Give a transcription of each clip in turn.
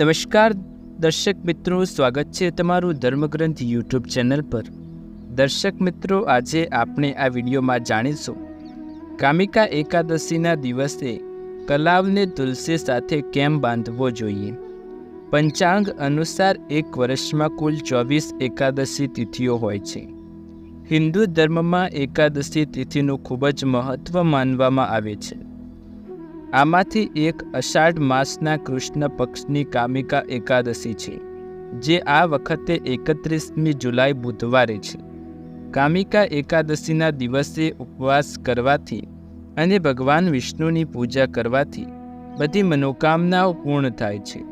નમસ્કાર, દર્શક મિત્રો, સ્વાગત છે તમારું ધર્મગ્રંથ યુટ્યુબ ચેનલ પર. દર્શક મિત્રો, આજે આપણે આ વિડીયોમાં જાણીશું. કામિકા એકાદશીના દિવસે કલાવને તુલસી સાથે કેમ બાંધવો જોઈએ? પંચાંગ અનુસાર એક વર્ષમાં કુલ ચોવીસ એકાદશી તિથિઓ હોય છે. હિન્દુ ધર્મમાં એકાદશી તિથિનું ખૂબ જ મહત્ત્વ માનવામાં આવે છે. આમાંથી એક અષાઢ માસના કૃષ્ણ પક્ષની કામિકા એકાદશી છે, જે આ વખતે એકત્રીસમી જુલાઈ બુધવારે છે. કામિકા એકાદશીના દિવસે ઉપવાસ કરવાથી અને ભગવાન વિષ્ણુની પૂજા કરવાથી બધી મનોકામનાઓ પૂર્ણ થાય છે.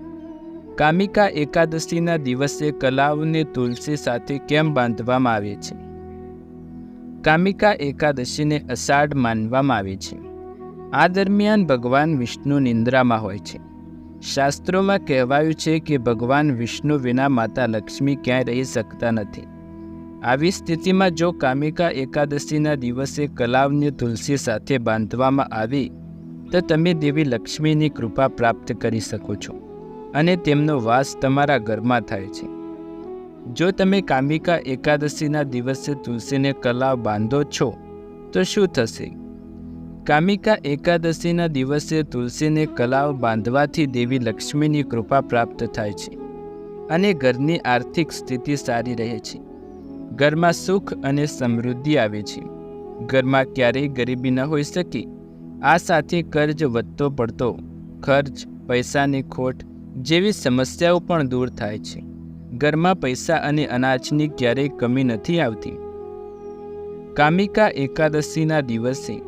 કામિકા એકાદશીના દિવસે કલાવને તુલસી સાથે કેમ બાંધવામાં આવે છે? કામિકા એકાદશીને અષાઢ માનવામાં આવે છે. આ દરમિયાન ભગવાન વિષ્ણુ નિંદ્રામાં હોય છે. શાસ્ત્રોમાં કહેવાયું છે કે ભગવાન વિષ્ણુ વિના માતા લક્ષ્મી ક્યાંય રહી શકતા નથી. આવી સ્થિતિમાં જો કામિકા એકાદશીના દિવસે કલાવને તુલસી સાથે બાંધવામાં આવે, તો તમે દેવી લક્ષ્મીની કૃપા પ્રાપ્ત કરી શકો છો અને તેમનો વાસ તમારા ઘરમાં થાય છે. જો તમે કામિકા એકાદશીના દિવસે તુલસીને કલાવ બાંધો છો, તો શું થશે? કામિકા એકાદશીના દિવસે તુલસીને કલાવ બાંધવાથી દેવી લક્ષ્મીની કૃપા પ્રાપ્ત થાય છે અને ઘરની આર્થિક સ્થિતિ સારી રહે છે. ઘરમાં સુખ અને સમૃદ્ધિ આવે છે. ઘરમાં ક્યારેય ગરીબી ન હોઈ શકે. આ સાથે કર્જ વધતો પડતો, ખર્ચ, પૈસાની ખોટ જેવી સમસ્યાઓ પણ દૂર થાય છે. ઘરમાં પૈસા અને અનાજની ક્યારેય કમી નથી આવતી. કામિકા એકાદશીના દિવસે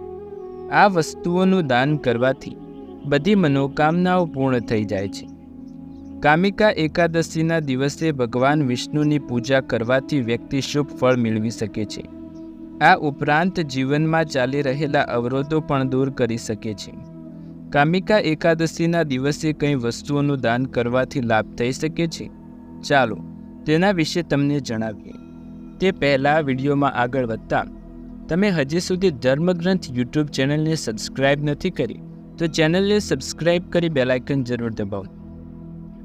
આ વસ્તુઓનું દાન કરવાથી બધી મનોકામનાઓ પૂર્ણ થઈ જાય છે. કામિકા એકાદશીના દિવસે ભગવાન વિષ્ણુની પૂજા કરવાથી વ્યક્તિ શુભ ફળ મેળવી શકે છે. આ ઉપરાંત જીવનમાં ચાલી રહેલા અવરોધો પણ દૂર કરી શકે છે. કામિકા એકાદશીના દિવસે કંઈ વસ્તુઓનું દાન કરવાથી લાભ થઈ શકે છે? ચાલો, તેના વિશે તમને જણાવીએ. તે પહેલાં વિડીયોમાં આગળ વધતા તમે હજી સુધી ધર્મગ્રંથ યુટ્યુબ ચેનલને સબસ્ક્રાઇબ નથી કરી, તો ચેનલને સબસ્ક્રાઇબ કરી બેલાઇકન જરૂર દબાવો.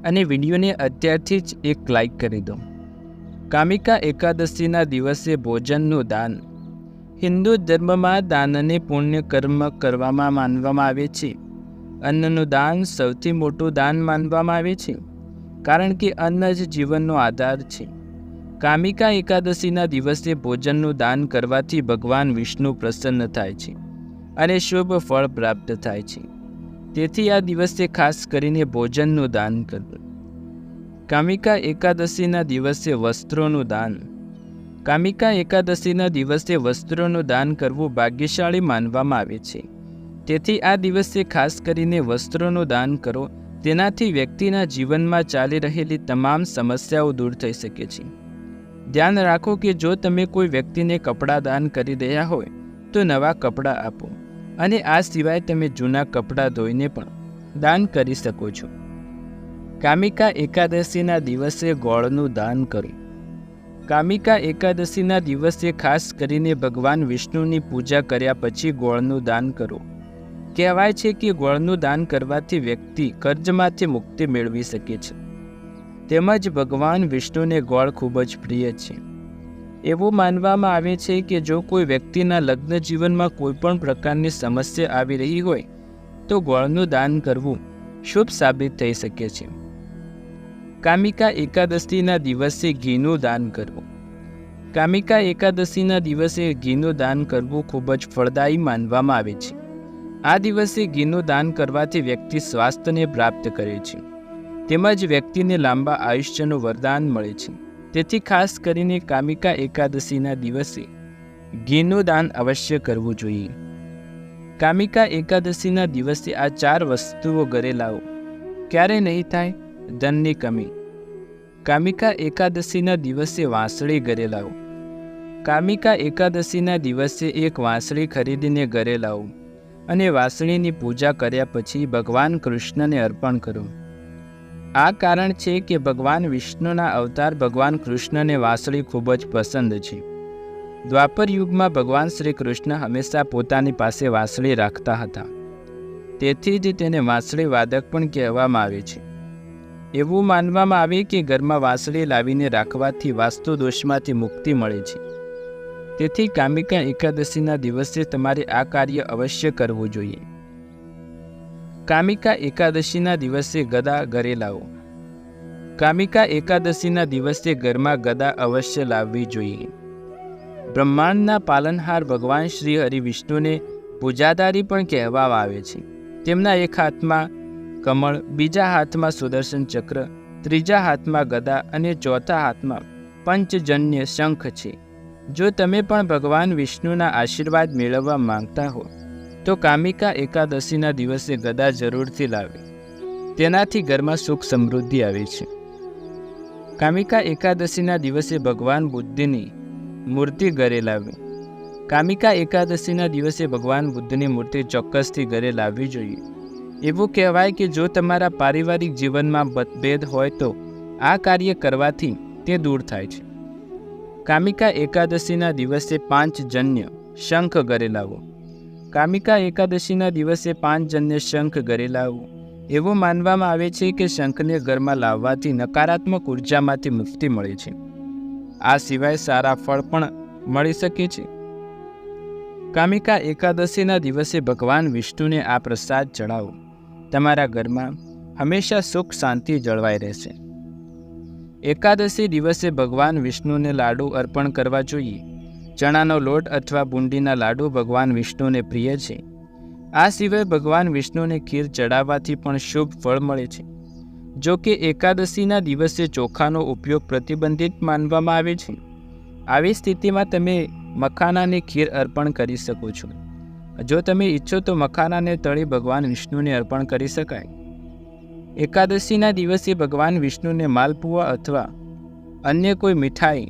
અને વિડીયોને અત્યારથી જ એક લાઇક કરી દો. કામિકા એકાદશીના દિવસે ભોજનનું દાન. હિન્દુ ધર્મમાં દાનને પુણ્ય કર્મ કરવામાં માનવામાં આવે છે. અન્નનું દાન સૌથી મોટું દાન માનવામાં આવે છે, કારણ કે અન્ન જ જીવનનો આધાર છે. કામિકા એકાદશીના દિવસે ભોજનનું દાન કરવાથી ભગવાન વિષ્ણુ પ્રસન્ન થાય છે અને શુભ ફળ પ્રાપ્ત થાય છે. તેથી આ દિવસે ખાસ કરીને ભોજનનું દાન કરવું. કામિકા એકાદશીના દિવસે વસ્ત્રોનું દાન. કામિકા એકાદશીના દિવસે વસ્ત્રોનું દાન કરવું ભાગ્યશાળી માનવામાં આવે છે. તેથી આ દિવસે ખાસ કરીને વસ્ત્રોનું દાન કરો. તેનાથી વ્યક્તિના જીવનમાં ચાલી રહેલી તમામ સમસ્યાઓ દૂર થઈ શકે છે. ધ્યાન રાખો કે જો તમે કોઈ વ્યક્તિને કપડાં દાન કરી રહ્યા હોય, તો નવા કપડાં આપો. અને આ સિવાય તમે જૂના કપડાં ધોઈને પણ દાન કરી શકો છો. કામિકા એકાદશીના દિવસે ગોળનું દાન કરો. કામિકા એકાદશીના દિવસે ખાસ કરીને ભગવાન વિષ્ણુની પૂજા કર્યા પછી ગોળનું દાન કરો. કહેવાય છે કે ગોળનું દાન કરવાથી વ્યક્તિ કર્જમાંથી મુક્તિ મેળવી શકે છે. તેમજ ભગવાન વિષ્ણુને ગોળ ખૂબ જ પ્રિય છે. એવું માનવામાં આવે છે કે જો કોઈ વ્યક્તિના લગ્ન જીવનમાં કોઈ પણ પ્રકારની સમસ્યા આવી રહી હોય, તો ગોળનું દાન કરવું શુભ સાબિત થઈ શકે છે. કામિકા એકાદશીના દિવસે ઘીનું દાન કરવું. કામિકા એકાદશીના દિવસે ઘીનું દાન કરવું ખૂબ જ ફળદાયી માનવામાં આવે છે. આ દિવસે ઘીનું દાન કરવાથી વ્યક્તિ સ્વાસ્થ્યને પ્રાપ્ત કરે છે. તેમજ વ્યક્તિને લાંબા આયુષ્યનું વરદાન મળે છે. તેથી ખાસ કરીને કામિકા એકાદશીના દિવસે ઘીનું દાન અવશ્ય કરવું જોઈએ. કામિકા એકાદશીના દિવસે આ ચાર વસ્તુઓ ઘરે લાવો. ક્યારે નહીં થાય? ધનની કમી. કામિકા એકાદશીના દિવસે વાંસળી ઘરે લાવો. કામિકા એકાદશીના દિવસે એક વાંસળી ખરીદીને ઘરે લાવો. અને વાંસળીની પૂજા કર્યા પછી ભગવાન કૃષ્ણને અર્પણ કરો. આ કારણ છે કે ભગવાન વિષ્ણુના અવતાર ભગવાન કૃષ્ણને વાંસળી ખૂબ જ પસંદ છે. દ્વાપર યુગમાં ભગવાન શ્રી કૃષ્ણ હંમેશા પોતાની પાસે વાંસળી રાખતા હતા. તેથી જ તેને વાંસળી વાદક પણ કહેવામાં આવે છે. એવું માનવામાં આવે કે ઘરમાં વાંસળી લાવીને રાખવાથી વાસ્તુ દોષમાંથી મુક્તિ મળે છે. તેથી કામિકા એકાદશીના દિવસે તમારે આ કાર્ય અવશ્ય કરવું જોઈએ. કામિકા એકાદશીના દિવસે ગદા ઘરે લાવો. કામિકા એકાદશીના દિવસે ઘરમાં ગદા અવશ્ય લાવવી જોઈએ. બ્રહ્માંડના પાલનહાર ભગવાન શ્રી હરિ વિષ્ણુને પૂજાદારી પણ કહેવામાં આવે છે. તેમના એક હાથમાં કમળ, બીજા હાથમાં સુદર્શન ચક્ર, ત્રીજા હાથમાં ગદા અને ચોથા હાથમાં પંચજન્ય શંખ છે. જો તમે પણ ભગવાન વિષ્ણુના આશીર્વાદ મેળવવા માંગતા હો તો કામિકા એકાદશીના દિવસે ગદા જરૂરથી લાવે. તેનાથી ઘરમાં સુખ સમૃદ્ધિ આવે છે. કામિકા એકાદશીના દિવસે ભગવાન બુદ્ધની મૂર્તિ ઘરે લાવે. કામિકા એકાદશીના દિવસે ભગવાન બુદ્ધની મૂર્તિ ચોક્કસથી ઘરે લાવવી જોઈએ. એવું કહેવાય કે જો તમારા પારિવારિક જીવનમાં મતભેદ હોય તો આ કાર્ય કરવાથી તે દૂર થાય છે. કામિકા એકાદશીના દિવસે પાંચ જન્ય શંખ ઘરે લાવો. કામિકા એકાદશીના દિવસે પાંચ જન્ય શંખ ઘરે લાવવું એવું માનવામાં આવે છે કે શંખને ઘરમાં લાવવાથી નકારાત્મક ઉર્જામાંથી મુક્તિ મળે છે. આ સિવાય સારા ફળ પણ મળી શકે છે. કામિકા એકાદશીના દિવસે ભગવાન વિષ્ણુને આ પ્રસાદ ચડાવો તમારા ઘરમાં હંમેશા સુખ શાંતિ જળવાઈ રહેશે. એકાદશી દિવસે ભગવાન વિષ્ણુને લાડુ અર્પણ કરવા જોઈએ. ચણાનો લોટ અથવા બુંદીના લાડુ ભગવાન વિષ્ણુને પ્રિય છે. આ સિવાય ભગવાન વિષ્ણુને ખીર ચડાવવાથી પણ શુભ ફળ મળે છે. જો કે એકાદશીના દિવસે ચોખાનો ઉપયોગ પ્રતિબંધિત માનવામાં આવે છે. આવી સ્થિતિમાં તમે મખાનાની ખીર અર્પણ કરી શકો છો. જો તમે ઈચ્છો તો મખાનાને તળી ભગવાન વિષ્ણુને અર્પણ કરી શકાય. એકાદશીના દિવસે ભગવાન વિષ્ણુને માલપુઆ અથવા અન્ય કોઈ મીઠાઈ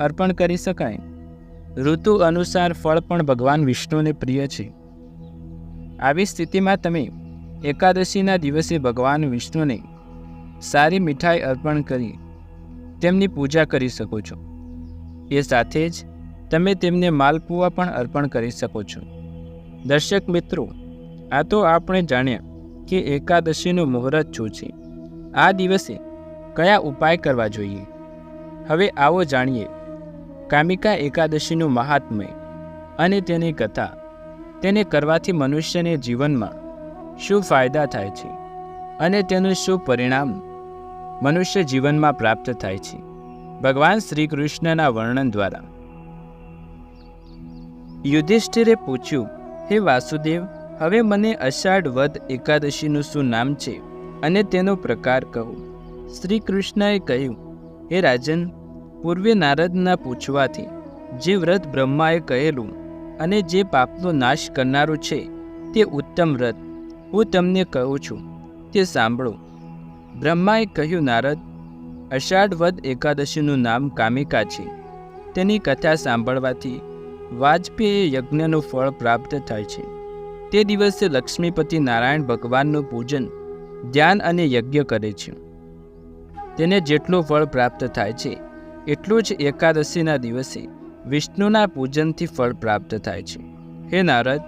અર્પણ કરી શકાય. ઋતુ અનુસાર ફળ પણ ભગવાન વિષ્ણુને પ્રિય છે. આવી સ્થિતિમાં તમે એકાદશીના દિવસે ભગવાન વિષ્ણુને સારી મીઠાઈ અર્પણ કરી તેમની પૂજા કરી શકો છો. એ સાથે જ તમે તેમને માલપુઆ પણ અર્પણ કરી શકો છો. દર્શક મિત્રો, આ તો આપણે જાણ્યા કે એકાદશીનું મુહૂર્ત શું છે. આ દિવસે કયા ઉપાય કરવા જોઈએ? હવે આવો જાણીએ કામિકા એકાદશીનું મહાત્મય અને તેની કથા. તેને કરવાથી મનુષ્યને જીવનમાં શું ફાયદા થાય છે અને તેનું શું પરિણામ મનુષ્ય જીવનમાં પ્રાપ્ત થાય છે. ભગવાન શ્રી કૃષ્ણના વર્ણન દ્વારા. યુધિષ્ઠિરે પૂછ્યું, હે વાસુદેવ, હવે મને અષાઢ વદ એકાદશીનું શું નામ છે? અને તેનો પ્રકાર કહો શ્રી કૃષ્ણએ કહ્યું, હે રાજન પૂર્વે નારદના પૂછવાથી જે વ્રત બ્રહ્માએ કહેલું અને જે પાપનો નાશ કરનારું છે, તે ઉત્તમ વ્રત. હું તમને કહું છું, તે સાંભળો. બ્રહ્માએ કહ્યું, નારદ, અષાઢ વદ એકાદશીનું નામ કામિકા છે. તેની કથા સાંભળવાથી વાજપેયી યજ્ઞનું ફળ પ્રાપ્ત થાય છે. તે દિવસે લક્ષ્મીપતિ નારાયણ ભગવાનનું પૂજન, ધ્યાન અને યજ્ઞ કરે છે. તેને જેટલું ફળ પ્રાપ્ત થાય છે એટલું જ એકાદશીના દિવસે વિષ્ણુના પૂજનથી ફળ પ્રાપ્ત થાય છે. હે નારદ,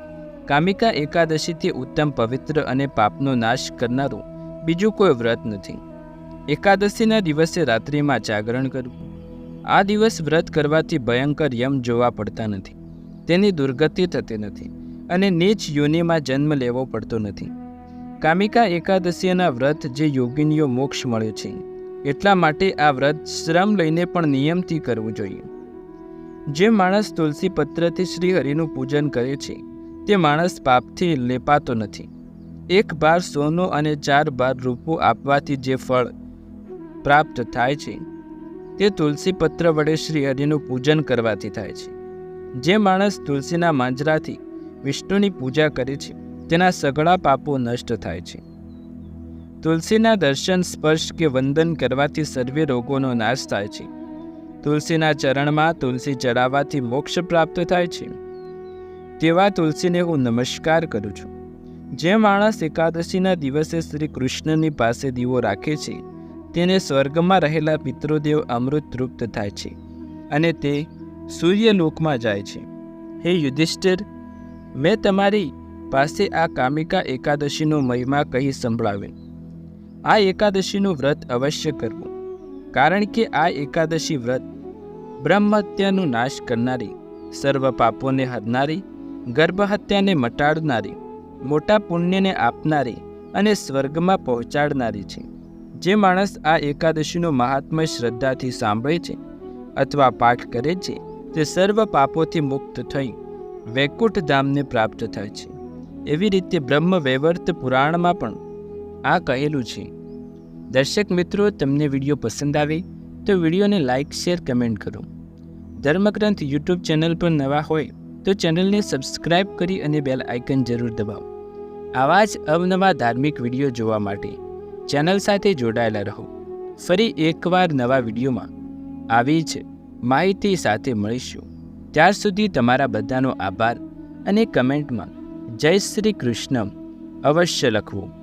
કામિકા એકાદશીથી ઉત્તમ પવિત્ર અને પાપનો નાશ કરનારું બીજું કોઈ વ્રત નથી. એકાદશીના દિવસે રાત્રિમાં જાગરણ કરવું. આ દિવસ વ્રત કરવાથી ભયંકર યમ જોવા પડતા નથી. તેની દુર્ગતિ થતી નથી અને નીચ યોનિમાં જન્મ લેવો પડતો નથી. કામિકા એકાદશીના વ્રત જે યોગિનીઓ મોક્ષ મળ્યો છે. એટલા માટે આ વ્રત શ્રમ લઈને પણ નિયમથી કરવું જોઈએ. જે માણસ તુલસી પત્રથી શ્રીહરિનું પૂજન કરે છે, તે માણસ પાપથી લેપાતો નથી. એક બાર સોનું અને ચાર બાર રૂપું આપવાથી જે ફળ પ્રાપ્ત થાય છે, તે તુલસી પત્ર વડે શ્રી હરિનું પૂજન કરવાથી થાય છે. જે માણસ તુલસીના માંજરાથી વિષ્ણુની પૂજા કરે છે, તેના સગળા પાપો નષ્ટ થાય છે. તુલસીના દર્શન સ્પર્શ કે વંદન કરવાથી સર્વે રોગોનો નાશ થાય છે. તુલસીના ચરણમાં તુલસી ચડાવવાથી મોક્ષ પ્રાપ્ત થાય છે. તેવા તુલસીને હું નમસ્કાર કરું છું. જે માણસ એકાદશીના દિવસે શ્રી કૃષ્ણની પાસે દીવો રાખે છે, તેને સ્વર્ગમાં રહેલા પિતૃદેવ અમૃત તૃપ્ત થાય છે અને તે સૂર્યલોકમાં જાય છે. હે યુધિષ્ઠિર, મેં તમારી પાસે આ કામિકા એકાદશીનો મહિમા કહી સંભળાવ્યો. આ એકાદશીનું વ્રત અવશ્ય કરવું. કારણ કે આ એકાદશી વ્રત બ્રહ્મહત્યાનું નાશ કરનારી, સર્વ પાપોને હરનારી, ગર્ભહત્યાને મટાડનારી, મોટા પુણ્યને આપનારી અને સ્વર્ગમાં પહોંચાડનારી છે. જે માણસ આ એકાદશીનો મહાત્મય શ્રદ્ધાથી સાંભળે છે અથવા પાઠ કરે છે, તે સર્વ પાપોથી મુક્ત થઈ વૈકુંઠ ધામને પ્રાપ્ત થાય છે. એવી રીતે બ્રહ્મ વૈવર્ત પુરાણમાં પણ આ કહેલું છે. દર્શક મિત્રો, તમને વીડિયો પસંદ આવે તો વિડીયોને લાઇક, શેર, કમેન્ટ કરો. ધર્મગ્રંથ યુટ્યુબ ચેનલ પર નવા હોય તો ચેનલને સબસ્ક્રાઇબ કરી અને બેલ આઇકન જરૂર દબાવો. આવા જ અવનવા ધાર્મિક વીડિયો જોવા માટે ચેનલ સાથે જોડાયેલા રહો. ફરી એકવાર નવા વિડીયોમાં આવી જ માહિતી સાથે મળીશું. ત્યાર સુધી તમારા બધાનો આભાર અને કમેન્ટમાં જય શ્રી કૃષ્ણ અવશ્ય લખવું.